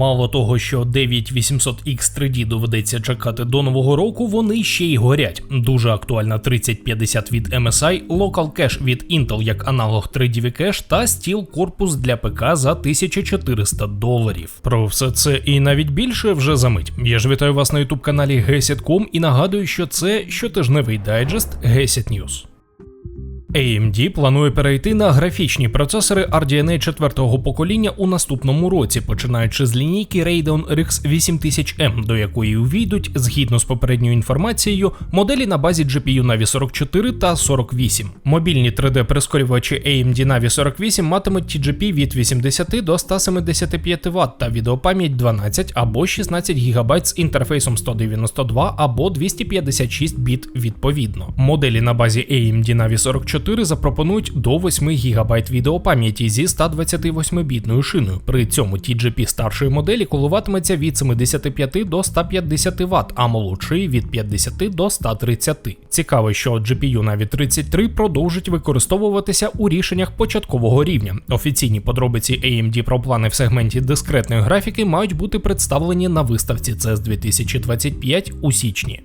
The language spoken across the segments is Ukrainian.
Мало того, що 9800X3D доведеться чекати до нового року, вони ще й горять. Дуже актуальна 3050 від MSI, Local Cache від Intel як аналог 3DV Cache та Steel корпус для ПК за 1400 доларів. Про все це і навіть більше вже за мить. Я ж вітаю вас на youtube каналі GESET.com і нагадую, що це щотижневий дайджест GESET News. AMD планує перейти на графічні процесори RDNA 4 покоління у наступному році, починаючи з лінійки Radeon RX 8000M, до якої увійдуть, згідно з попередньою інформацією, моделі на базі GPU Navi 44 та 48. Мобільні 3D-прискорювачі AMD Navi 48 матимуть TGP від 80 до 175 Вт та відеопам'ять 12 або 16 ГБ з інтерфейсом 192 або 256 біт відповідно. Моделі на базі AMD Navi 44 запропонують до 8 ГБ відеопам'яті зі 128-бітною шиною. При цьому TGP старшої моделі коливатиметься від 75 до 150 Вт, а молодший від 50 до 130. Цікаво, що GPU Navi 33 продовжить використовуватися у рішеннях початкового рівня. Офіційні подробиці AMD про плани в сегменті дискретної графіки мають бути представлені на виставці CES 2025 у січні.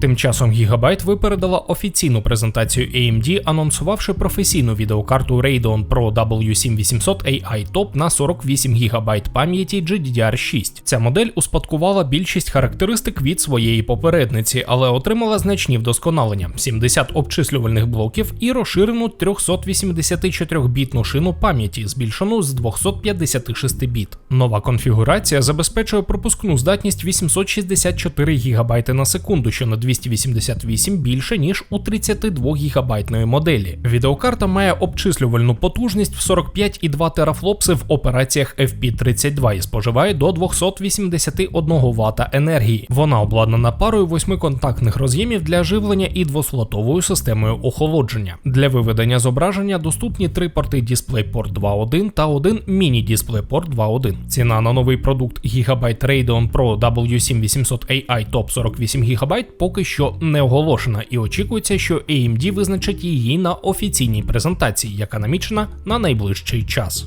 Тим часом Gigabyte випередила офіційну презентацію AMD, анонсувавши професійну відеокарту Radeon Pro W7800 AI Top на 48 ГБ пам'яті GDDR6. Ця модель успадкувала більшість характеристик від своєї попередниці, але отримала значні вдосконалення: 70 обчислювальних блоків і розширену 384-бітну шину пам'яті, збільшену з 256 біт. Нова конфігурація забезпечує пропускну здатність 864 ГБ на секунду, що на 288 більше ніж у 32 гігабайтної моделі. Відеокарта має обчислювальну потужність в 45,2 терафлопси в операціях FP32 і споживає до 281 Вт енергії. Вона обладнана парою восьмиконтактних роз'ємів для живлення і двослотовою системою охолодження. Для виведення зображення доступні три порти DisplayPort 2.1 та один міні-DisplayPort 2.1. Ціна на новий продукт Gigabyte Radeon Pro W7800 AI Top 48 ГБ поки що не оголошена, і очікується, що AMD визначить її на офіційній презентації, яка намічена на найближчий час.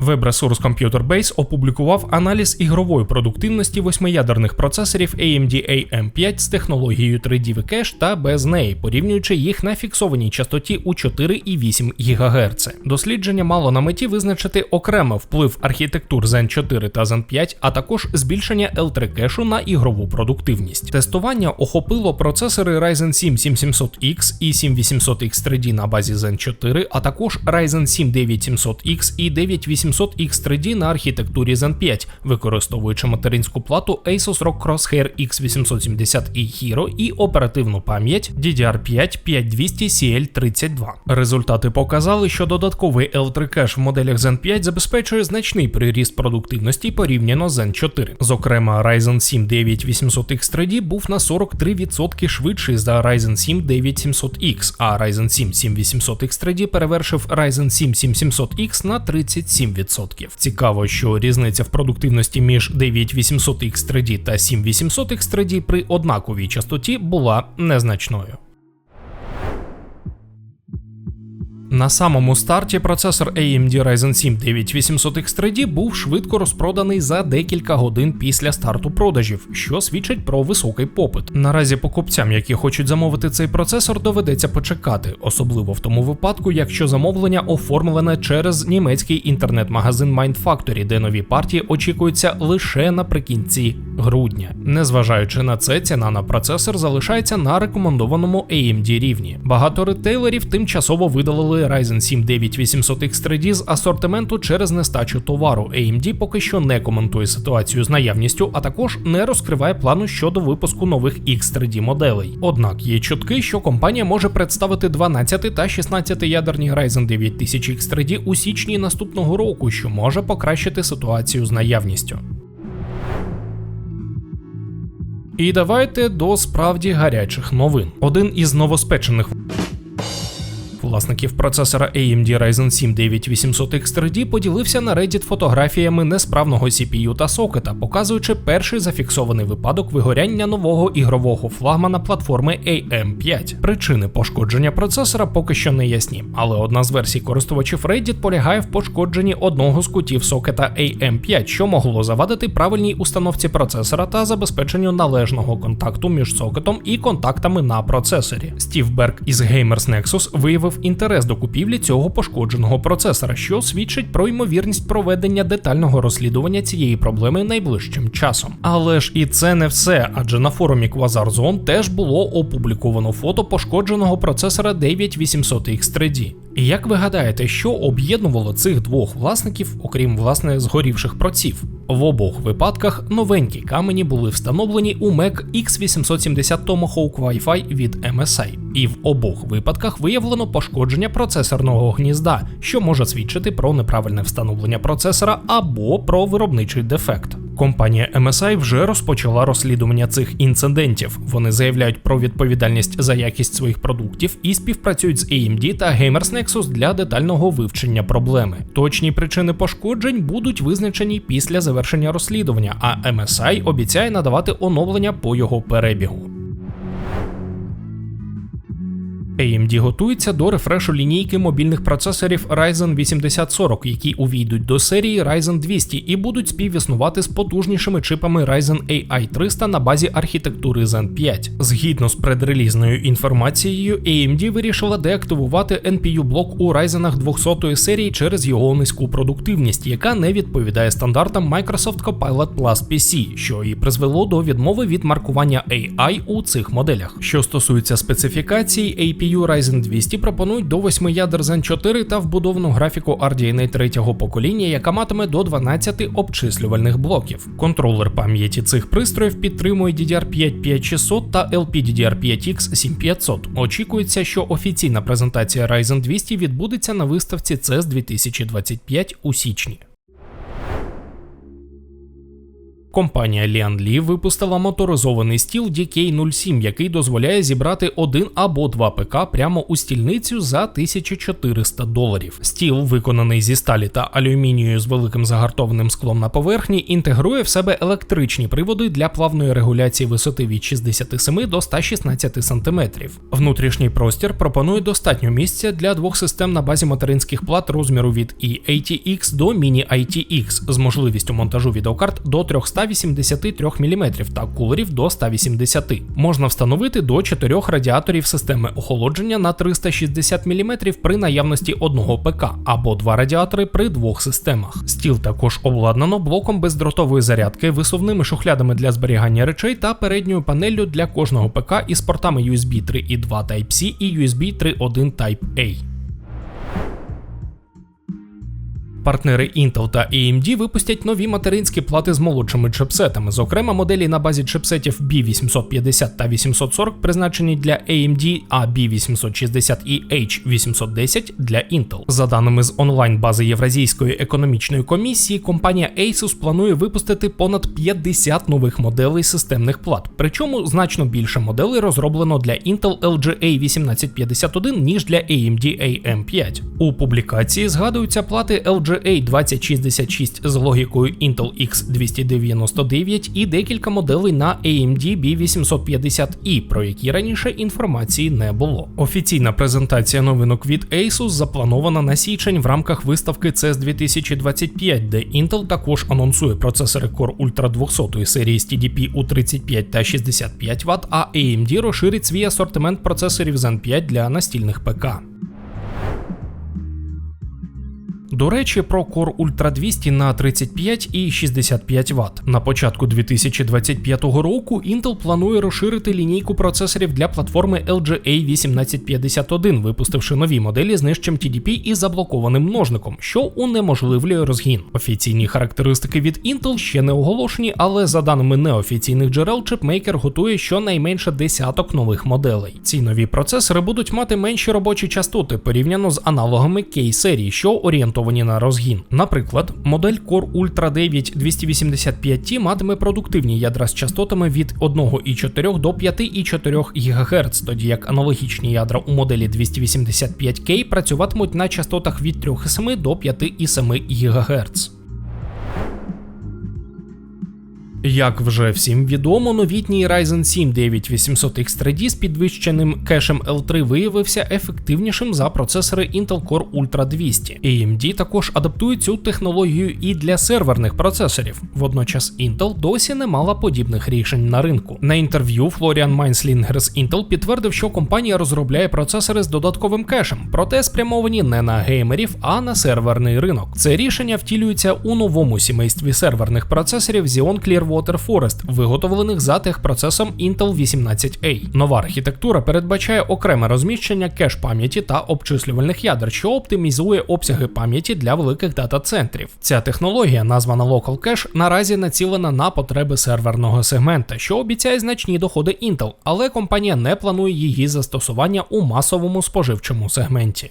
Веб-ресурс Computer Base опублікував аналіз ігрової продуктивності восьмиядерних процесорів AMD AM5 з технологією 3D Cache та без неї, порівнюючи їх на фіксованій частоті у 4,8 ГГц. Дослідження мало на меті визначити окремо вплив архітектур Zen 4 та Zen 5, а також збільшення L3 кешу на ігрову продуктивність. Тестування охопило процесори Ryzen 7 7700X і 7800X 3D на базі Zen 4, а також Ryzen 7 9700X і 9800 X3D на архітектурі Zen 5, використовуючи материнську плату Asus ROG Crosshair X870 і Hero і оперативну пам'ять DDR5 5200 CL32. Результати показали, що додатковий L3 кеш в моделях Zen 5 забезпечує значний приріст продуктивності порівняно з Zen 4. Зокрема, Ryzen 7 9800 X3D був на 43% швидший за Ryzen 7 9700X, а Ryzen 7 7800 X3D перевершив Ryzen 7 7700X на 37%. Цікаво, що різниця в продуктивності між 9800X3D та 7800X3D при однаковій частоті була незначною. На самому старті процесор AMD Ryzen 7 9800X3D був швидко розпроданий за декілька годин після старту продажів, що свідчить про високий попит. Наразі покупцям, які хочуть замовити цей процесор, доведеться почекати, особливо в тому випадку, якщо замовлення оформлене через німецький інтернет-магазин Mindfactory, де нові партії очікуються лише наприкінці грудня. Незважаючи на це, ціна на процесор залишається на рекомендованому AMD рівні. Багато ретейлерів тимчасово видалили Ryzen 7 9800X3D з асортименту через нестачу товару. AMD поки що не коментує ситуацію з наявністю, а також не розкриває плану щодо випуску нових X3D моделей. Однак є чутки, що компанія може представити 12 та 16 ядерні Ryzen 9000 X3D у січні наступного року, що може покращити ситуацію з наявністю. І давайте до справді гарячих новин. Один із новоспечених власників процесора AMD Ryzen 7 9800X3D поділився на Reddit фотографіями несправного CPU та сокета, показуючи перший зафіксований випадок вигоряння нового ігрового флагмана платформи AM5. Причини пошкодження процесора поки що не ясні, але одна з версій користувачів Reddit полягає в пошкодженні одного з кутів сокета AM5, що могло завадити правильній установці процесора та забезпеченню належного контакту між сокетом і контактами на процесорі. Стів Берг із Gamers Nexus виявив інтерес до купівлі цього пошкодженого процесора, що свідчить про ймовірність проведення детального розслідування цієї проблеми найближчим часом. Але ж і це не все, адже на форумі Quasar Zone теж було опубліковано фото пошкодженого процесора 9800X3D. І як ви гадаєте, що об'єднувало цих двох власників, окрім власне згорівших проців? В обох випадках новенькі камені були встановлені у Mac X870 Tomahawk Wi-Fi від MSI, і в обох випадках виявлено пошкодження процесорного гнізда, що може свідчити про неправильне встановлення процесора або про виробничий дефект. Компанія MSI вже розпочала розслідування цих інцидентів. Вони заявляють про відповідальність за якість своїх продуктів і співпрацюють з AMD та Gamers Nexus для детального вивчення проблеми. Точні причини пошкоджень будуть визначені після завершення розслідування, а MSI обіцяє надавати оновлення по його перебігу. AMD готується до рефрешу лінійки мобільних процесорів Ryzen 8040, які увійдуть до серії Ryzen 200 і будуть співіснувати з потужнішими чипами Ryzen AI 300 на базі архітектури Zen 5. Згідно з предрелізною інформацією, AMD вирішила деактивувати NPU блок у Ryzen 200 серії через його низьку продуктивність, яка не відповідає стандартам Microsoft Copilot Plus PC, що і призвело до відмови від маркування AI у цих моделях. Що стосується специфікацій, APU CPU Ryzen 200 пропонують до 8 ядер Zen 4 та вбудовану графіку RDNA третього покоління, яка матиме до 12 обчислювальних блоків. Контролер пам'яті цих пристроїв підтримує DDR5 5600 та LPDDR5X 7500. Очікується, що офіційна презентація Ryzen 200 відбудеться на виставці CES 2025 у січні. Компанія Lian випустила моторизований стіл DK07, який дозволяє зібрати один або два ПК прямо у стільницю за 1400 доларів. Стіл, виконаний зі сталі та алюмінію з великим загартованим склом на поверхні, інтегрує в себе електричні приводи для плавної регуляції висоти від 67 до 116 см. Внутрішній простір пропонує достатньо місця для двох систем на базі материнських плат розміру від EATX до Mini ITX з можливістю монтажу відеокарт до 300 183 мм та кулерів до 180 Можна встановити до 4 радіаторів системи охолодження на 360 мм при наявності одного ПК або два радіатори при двох системах. Стіл також обладнано блоком бездротової зарядки, висувними шухлядами для зберігання речей та передньою панеллю для кожного ПК із портами USB 3.2 Type-C і USB 3.1 Type-A. Партнери Intel та AMD випустять нові материнські плати з молодшими чипсетами, зокрема моделі на базі чипсетів B850 та 840 призначені для AMD, а B860 і H810 для Intel. За даними з онлайн бази Євразійської економічної комісії, компанія Asus планує випустити понад 50 нових моделей системних плат. Причому значно більше моделей розроблено для Intel LGA 1851, ніж для AMD AM5. У публікації згадуються плати LGA A2066 з логікою Intel X299 і декілька моделей на AMD B850i, про які раніше інформації не було. Офіційна презентація новинок від Asus запланована на січень в рамках виставки CES 2025, де Intel також анонсує процесори Core Ultra 200 серії з TDP у 35 та 65 Вт, а AMD розширить свій асортимент процесорів Zen 5 для настільних ПК. До речі, про Core Ultra 200 на 35 і 65 Вт. На початку 2025 року Intel планує розширити лінійку процесорів для платформи LGA 1851, випустивши нові моделі з нижчим TDP і заблокованим множником, що унеможливлює розгін. Офіційні характеристики від Intel ще не оголошені, але за даними неофіційних джерел, чипмейкер готує щонайменше десяток нових моделей. Ці нові процесори будуть мати менші робочі частоти порівняно з аналогами K серії, що орієнтовано орієнтовані на розгін. Наприклад, модель Core Ultra 9 285T матиме продуктивні ядра з частотами від 1,4 до 5,4 ГГц, тоді як аналогічні ядра у моделі 285K працюватимуть на частотах від 3,7 до 5,7 ГГц. Як вже всім відомо, новітній Ryzen 7 9800X3D з підвищеним кешем L3 виявився ефективнішим за процесори Intel Core Ultra 200. AMD також адаптує цю технологію і для серверних процесорів. Водночас Intel досі не мала подібних рішень на ринку. На інтерв'ю Флоріан Майнслінгер з Intel підтвердив, що компанія розробляє процесори з додатковим кешем, проте спрямовані не на геймерів, а на серверний ринок. Це рішення втілюється у новому сімействі серверних процесорів Xeon Clearwater Forest, виготовлених за техпроцесом Intel 18A. Нова архітектура передбачає окреме розміщення кеш пам'яті та обчислювальних ядер, що оптимізує обсяги пам'яті для великих дата-центрів. Ця технологія, названа Local Cache, наразі націлена на потреби серверного сегмента, що обіцяє значні доходи Intel, але компанія не планує її застосування у масовому споживчому сегменті.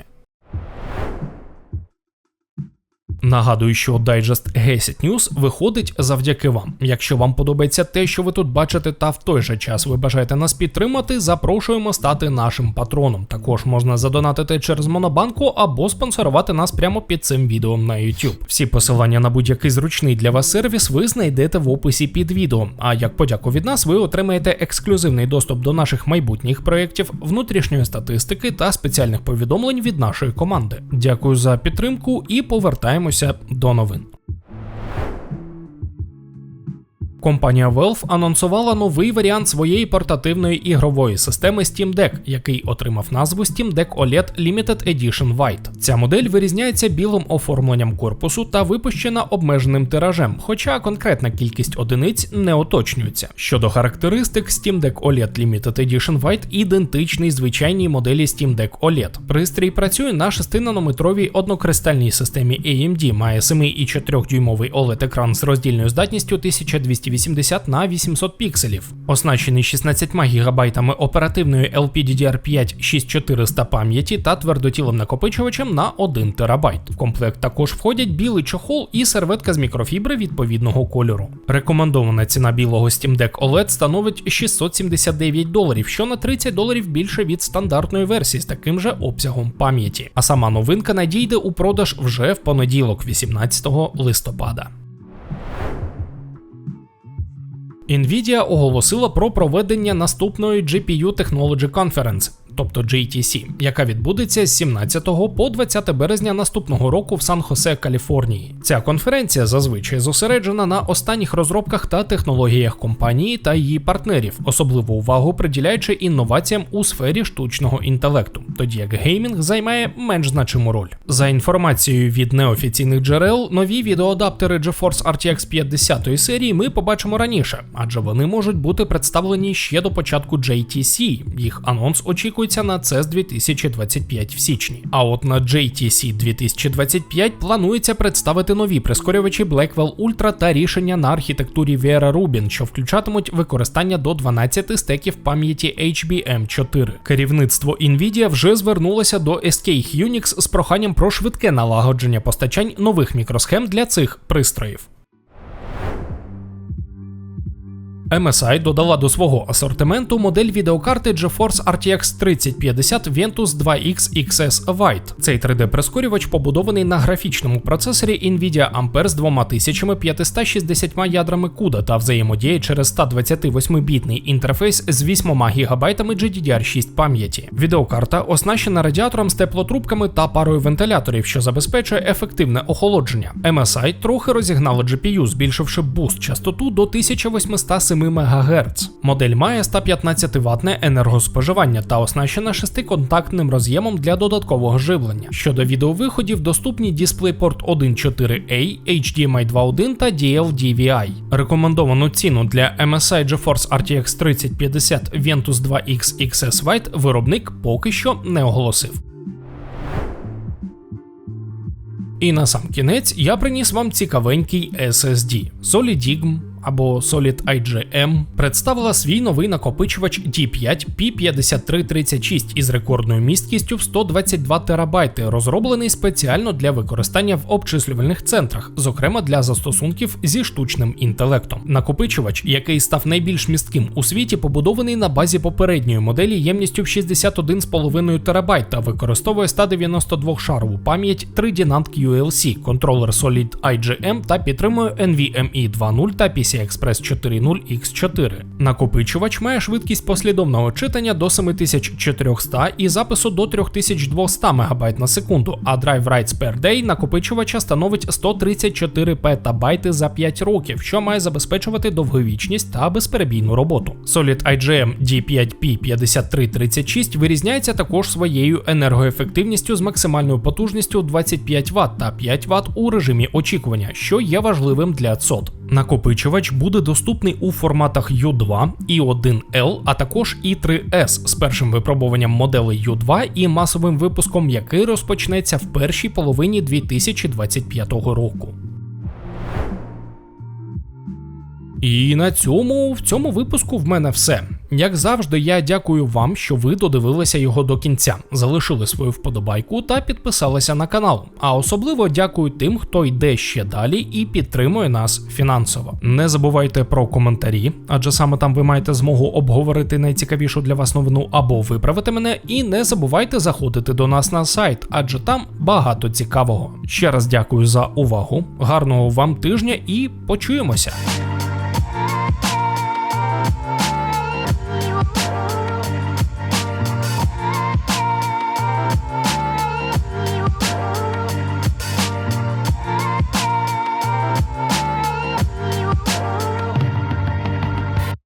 Нагадую, що дайджест Гесіт News виходить завдяки вам. Якщо вам подобається те, що ви тут бачите, та в той же час ви бажаєте нас підтримати, запрошуємо стати нашим патроном. Також можна задонатити через Монобанку або спонсорувати нас прямо під цим відео на YouTube. Всі посилання на будь-який зручний для вас сервіс ви знайдете в описі під відео. А як подяку від нас, ви отримаєте ексклюзивний доступ до наших майбутніх проєктів, внутрішньої статистики та спеціальних повідомлень від нашої команди. Дякую за підтримку і повертаємося до новин. Компанія Valve анонсувала новий варіант своєї портативної ігрової системи Steam Deck, який отримав назву Steam Deck OLED Limited Edition White. Ця модель вирізняється білим оформленням корпусу та випущена обмеженим тиражем, хоча конкретна кількість одиниць не уточнюється. Щодо характеристик, Steam Deck OLED Limited Edition White ідентичний звичайній моделі Steam Deck OLED. Пристрій працює на 6-нанометровій однокристальній системі AMD, має 7,4 дюймовий OLED екран з роздільною здатністю 1200 280 на 800 пікселів, оснащений 16 ГБ оперативної LPDDR5 6400 пам'яті та твердотілим накопичувачем на 1 ТБ. В комплект також входять білий чохол і серветка з мікрофібри відповідного кольору. Рекомендована ціна білого Steam Deck OLED становить 679 доларів, що на 30 доларів більше від стандартної версії з таким же обсягом пам'яті. А сама новинка надійде у продаж вже в понеділок, 18 листопада. Nvidia оголосила про проведення наступної GPU Technology Conference тобто JTC, яка відбудеться з 17 по 20 березня наступного року в Сан-Хосе, Каліфорнії. Ця конференція зазвичай зосереджена на останніх розробках та технологіях компанії та її партнерів, особливу увагу приділяючи інноваціям у сфері штучного інтелекту, тоді як геймінг займає менш значиму роль. За інформацією від неофіційних джерел, нові відеоадаптери GeForce RTX 50 серії ми побачимо раніше, адже вони можуть бути представлені ще до початку JTC. Їх анонс очікується очікується на CES 2025 в січні. А от на JTC 2025 планується представити нові прискорювачі Blackwell Ultra та рішення на архітектурі Vera Rubin, що включатимуть використання до 12 стеків пам'яті HBM4. Керівництво Nvidia вже звернулося до SK Unix з проханням про швидке налагодження постачань нових мікросхем для цих пристроїв. MSI додала до свого асортименту модель відеокарти GeForce RTX 3050 Ventus 2X XS White. Цей 3D-прискорювач побудований на графічному процесорі Nvidia Ampere з 2560 ядрами CUDA та взаємодіє через 128-бітний інтерфейс з 8 ГБ GDDR6 пам'яті. Відеокарта оснащена радіатором з теплотрубками та парою вентиляторів, що забезпечує ефективне охолодження. MSI трохи розігнала GPU, збільшивши буст частоту до 1807 МГц. Модель має 115 ватне енергоспоживання та оснащена шестиконтактним роз'ємом для додаткового живлення. Щодо відеовиходів, доступні DisplayPort 1.4A, HDMI 2.1 та DLDVI. Рекомендовану ціну для MSI GeForce RTX 3050 Ventus 2X XS White виробник поки що не оголосив. І на сам кінець я приніс вам цікавенький SSD SolidIGM або Solid IGM представила свій новий накопичувач D5 P5336 із рекордною місткістю в 122 терабайти, розроблений спеціально для використання в обчислювальних центрах, зокрема для застосунків зі штучним інтелектом. Накопичувач, який став найбільш містким у світі, побудований на базі попередньої моделі ємністю в 61,5 терабайт та використовує 192 шарову пам'ять 3D NAND QLC, контролер Solid IGM та підтримує NVMe 2.0 та PCI-Express 4.0 X4. Накопичувач має швидкість послідовного читання до 7400 і запису до 3200 МБ на секунду, а Drive Writes per Day накопичувача становить 134 петабайти за 5 років, що має забезпечувати довговічність та безперебійну роботу. Solid IGM D5P5336 вирізняється також своєю енергоефективністю з максимальною потужністю 25 Вт та 5 Вт у режимі очікування, що є важливим для ЦОД. Накопичувач буде доступний у форматах U2 і 1L, а також і 3S з першим випробуванням моделей U2 і масовим випуском, який розпочнеться в першій половині 2025 року. І на цьому в цьому випуску в мене все. Як завжди, я дякую вам, що ви додивилися його до кінця, залишили свою вподобайку та підписалися на канал. А особливо дякую тим, хто йде ще далі і підтримує нас фінансово. Не забувайте про коментарі, адже саме там ви маєте змогу обговорити найцікавішу для вас новину або виправити мене. І не забувайте заходити до нас на сайт, адже там багато цікавого. Ще раз дякую за увагу, гарного вам тижня і почуємося.